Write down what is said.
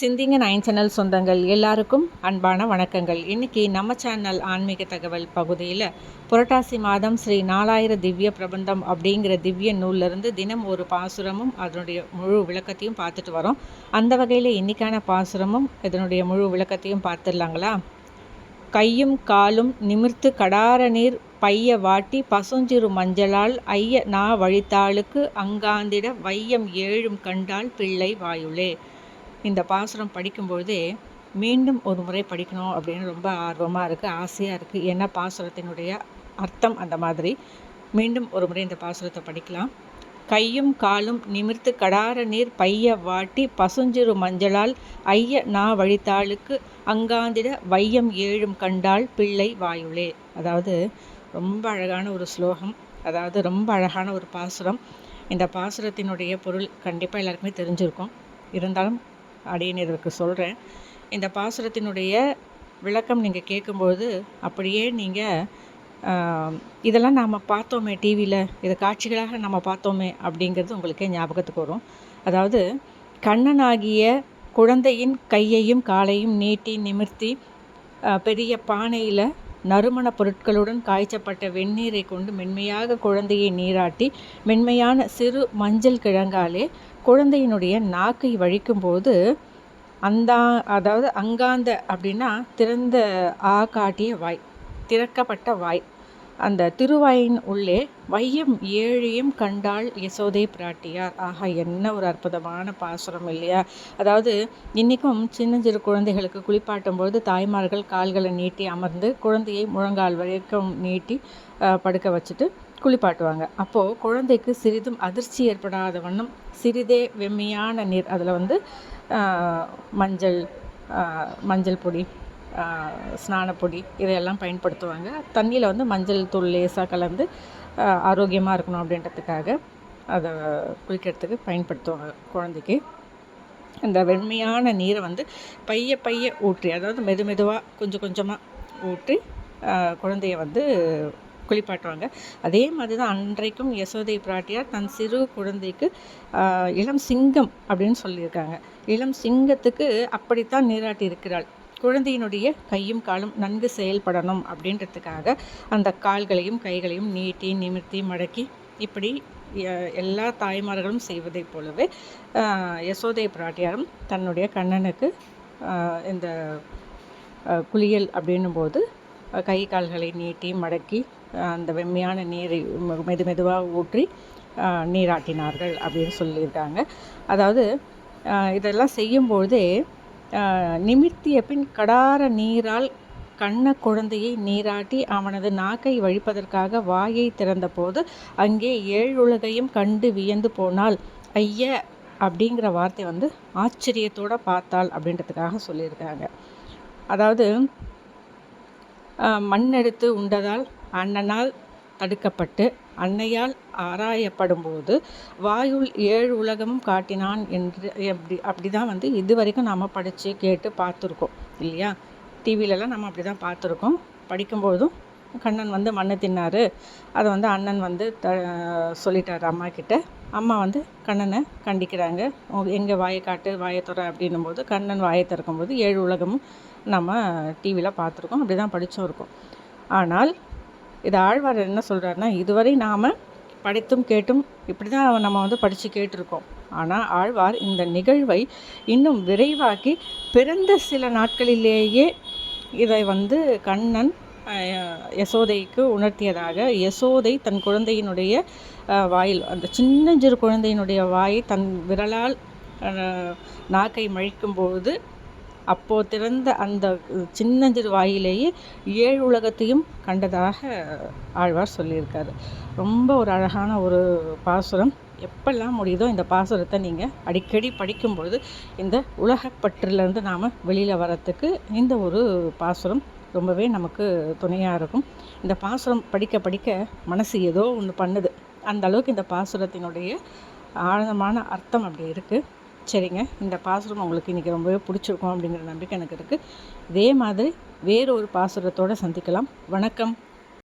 சிந்திங்க nine channel சொந்தங்கள் எல்லாருக்கும் அன்பான வணக்கங்கள். இன்னைக்கு நம்ம சேனல் ஆன்மீக தகவல் பகுதியில் புரட்டாசி மாதம் ஸ்ரீ நாலாயிர திவ்ய பிரபந்தம் அப்படிங்கிற திவ்ய நூலிருந்து தினம் ஒரு பாசுரமும் அதனுடைய முழு விளக்கத்தையும் பார்த்துட்டு வரோம். அந்த வகையில் இன்றைக்கான பாசுரமும் இதனுடைய முழு விளக்கத்தையும் பார்த்துடலாங்களா? கையும் காலும் நிமிர்த்து கடார நீர் பைய வாட்டி பசுஞ்சிறு மஞ்சளால் ஐய நா வழித்தாளுக்கு அங்காந்திட வையம் ஏழும் கண்டால் பிள்ளை வாயுளே. இந்த பாசுரம் படிக்கும்பொழுதே மீண்டும் ஒரு முறை படிக்கணும் அப்படின்னு ரொம்ப ஆர்வமாக இருக்குது ஆசையாக இருக்குது ஏன்னா பாசுரத்தினுடைய அர்த்தம் அந்த மாதிரி. மீண்டும் ஒரு முறை இந்த பாசுரத்தை படிக்கலாம். கையும் காலும் நிமிர்த்து கடார நீர் பைய வாட்டி பசுஞ்சிறு மஞ்சளால் ஐய நா வழித்தாளுக்கு அங்காந்திட வையம் ஏழும் கண்டால் பிள்ளை வாயுளே. அதாவது ரொம்ப அழகான ஒரு ஸ்லோகம். அதாவது ரொம்ப அழகான ஒரு பாசுரம். இந்த பாசுரத்தினுடைய பொருள் கண்டிப்பாக எல்லாருக்குமே தெரிஞ்சிருக்கும். இருந்தாலும் அப்படின்னு இதற்கு சொல்கிறேன் இந்த பாசுரத்தினுடைய விளக்கம் நீங்கள் கேட்கும்போது அப்படியே நீங்கள் இதெல்லாம் நாம் பார்த்தோமே டிவியில் இதை காட்சிகளாக நம்ம பார்த்தோமே அப்படிங்கிறது உங்களுக்கே ஞாபகத்துக்கு வரும். அதாவது கண்ணனாகிய குழந்தையின் கையையும் காலையும் நீட்டி நிமிர்த்தி பெரிய பானையில் நறுமண பொருட்களுடன் காய்ச்சப்பட்ட வெந்நீரை கொண்டு மென்மையாக குழந்தையை நீராட்டி மென்மையான சிறு மஞ்சள் கிழங்காலே குழந்தையினுடைய நாக்கை வழிக்கும்போது அந்த அதாவது அங்காந்த அப்படின்னா திறந்த ஆ காட்டிய வாய் திறக்கப்பட்ட வாய். அந்த திருவாயின் உள்ளே வையம் ஏழையும் கண்டாள் யசோதை பிராட்டியார். ஆஹா என்ன ஒரு அற்புதமான பாசுரம் இல்லையா? அதாவது இன்றைக்கும் சின்ன சிறு குழந்தைகளுக்கு குளிப்பாட்டும் பொழுது தாய்மார்கள் கால்களை நீட்டி அமர்ந்து குழந்தையை முழங்கால் வரைக்கும் நீட்டி படுக்க வச்சுட்டு குளிப்பாட்டுவாங்க. அப்போது குழந்தைக்கு சிறிதும் அதிர்ச்சி ஏற்படாத வண்ணம் சிறிதே வெம்மையான நீர். அதில் வந்து மஞ்சள் மஞ்சள் பொடி ஸ்நானப்பொடி இதையெல்லாம் பயன்படுத்துவாங்க. தண்ணியில் வந்து மஞ்சள் தூள் லேசாக கலந்து ஆரோக்கியமாக இருக்கணும் அப்படின்றதுக்காக அதை குளிக்கிறதுக்கு பயன்படுத்துவாங்க குழந்தைக்கு. அந்த வெண்மையான நீரை வந்து பைய பைய ஊற்றி அதாவது மெது மெதுவாக கொஞ்சம் கொஞ்சமாக ஊற்றி குழந்தைய வந்து குளிப்பாட்டுவாங்க. அதே மாதிரி தான் அன்றைக்கும் யசோதை பிராட்டியார் தன் சிறு குழந்தைக்கு இளம் சிங்கம் அப்படின்னு சொல்லியிருக்காங்க. இளம் சிங்கத்துக்கு அப்படித்தான் நீராட்டி இருக்கிறாள். குழந்தையினுடைய கையும் காலும் நன்கு செயல்படணும் அப்படின்றதுக்காக அந்த கால்களையும் கைகளையும் நீட்டி நிமிர்த்தி மடக்கி இப்படி எல்லா தாய்மார்களும் செய்வதைப் போலவே யசோதை பிராட்டியாரும் தன்னுடைய கண்ணனுக்கு இந்த குளியல் அப்படின்னும் போது கை கால்களை நீட்டி மடக்கி அந்த வெம்மையான நீரை மெது மெதுவாக ஊற்றி நீராட்டினார்கள் அப்படின்னு சொல்லியிருக்காங்க. அதாவது இதெல்லாம் செய்யும்பொழுதே நிமிர்த்திய பின் கடார நீரால் கண்ண குழந்தையை நீராட்டி அவனது நாக்கை வழிப்பதற்காக வாயை திறந்தபோது அங்கே ஏழுலகையும் கண்டு வியந்து போனால் ஐய! அப்படிங்கிற வார்த்தை வந்து ஆச்சரியத்தோடு பார்த்தாள் அப்படின்றதுக்காக சொல்லியிருக்காங்க. அதாவது மண் எடுத்து உண்டதால் அண்ணனால் தடுக்கப்பட்டு அன்னையால் ஆராயப்படும்போது வாயுள் ஏழு உலகமும் காட்டினான் என்று எப்படி அப்படி தான் வந்து இது வரைக்கும் நாம் படித்து கேட்டு பார்த்துருக்கோம் இல்லையா? டிவிலலாம் நம்ம அப்படி தான் பார்த்துருக்கோம். படிக்கும்போதும் கண்ணன் வந்து மண்ணை தின்னார். அதை வந்து அண்ணன் வந்து த சொல்லிட்டார் அம்மா கிட்ட. அம்மா வந்து கண்ணனை கண்டிக்கிறாங்க. எங்கள் வாயை காட்டு வாயை துற அப்படின்னும் போது கண்ணன் வாயை திறக்கும்போது ஏழு உலகமும் நம்ம டிவியில் பார்த்துருக்கோம். அப்படி தான் படித்தோம் இருக்கோம். ஆனால் இது ஆழ்வார் என்ன சொல்கிறாருன்னா இதுவரை நாம் படித்தும் கேட்டும் இப்படி தான் நம்ம வந்து படித்து கேட்டிருக்கோம். ஆனால் ஆழ்வார் இந்த நிகழ்வை இன்னும் விரைவாக்கி பிறந்த சில நாட்களிலேயே இதை வந்து கண்ணன் யசோதைக்கு உணர்த்தியதாக யசோதை தன் குழந்தையினுடைய வாயில் அந்த சின்னஞ்சிறு குழந்தையினுடைய வாயை தன் விரலால் நாக்கை மழிக்கும்போது அப்போது திறந்த அந்த சின்னஞ்சிறு வாயிலேயே ஏழு உலகத்தையும் கண்டதாக ஆழ்வார் சொல்லியிருக்காரு. ரொம்ப ஒரு அழகான ஒரு பாசுரம். எப்பெல்லாம் முடியுதோ இந்த பாசுரத்தை நீங்கள் அடிக்கடி படிக்கும்பொழுது இந்த உலகப்பற்றிலிருந்து நாம் வெளியில் வரத்துக்கு இந்த ஒரு பாசுரம் ரொம்பவே நமக்கு துணையாக இருக்கும். இந்த பாசுரம் படிக்க படிக்க மனசு ஏதோ ஒன்று பண்ணுது. அந்த அளவுக்கு இந்த பாசுரத்தினுடைய ஆழமான அர்த்தம் அப்படி இருக்குது சரிங்க. இந்த பாசுரம் உங்களுக்கு இன்றைக்கி ரொம்பவே பிடிச்சிருக்கும் அப்படிங்கிற நம்பிக்கை எனக்கு இருக்குது இதே மாதிரி வேறு ஒரு பாசுரத்தோடு சந்திக்கலாம். வணக்கம்.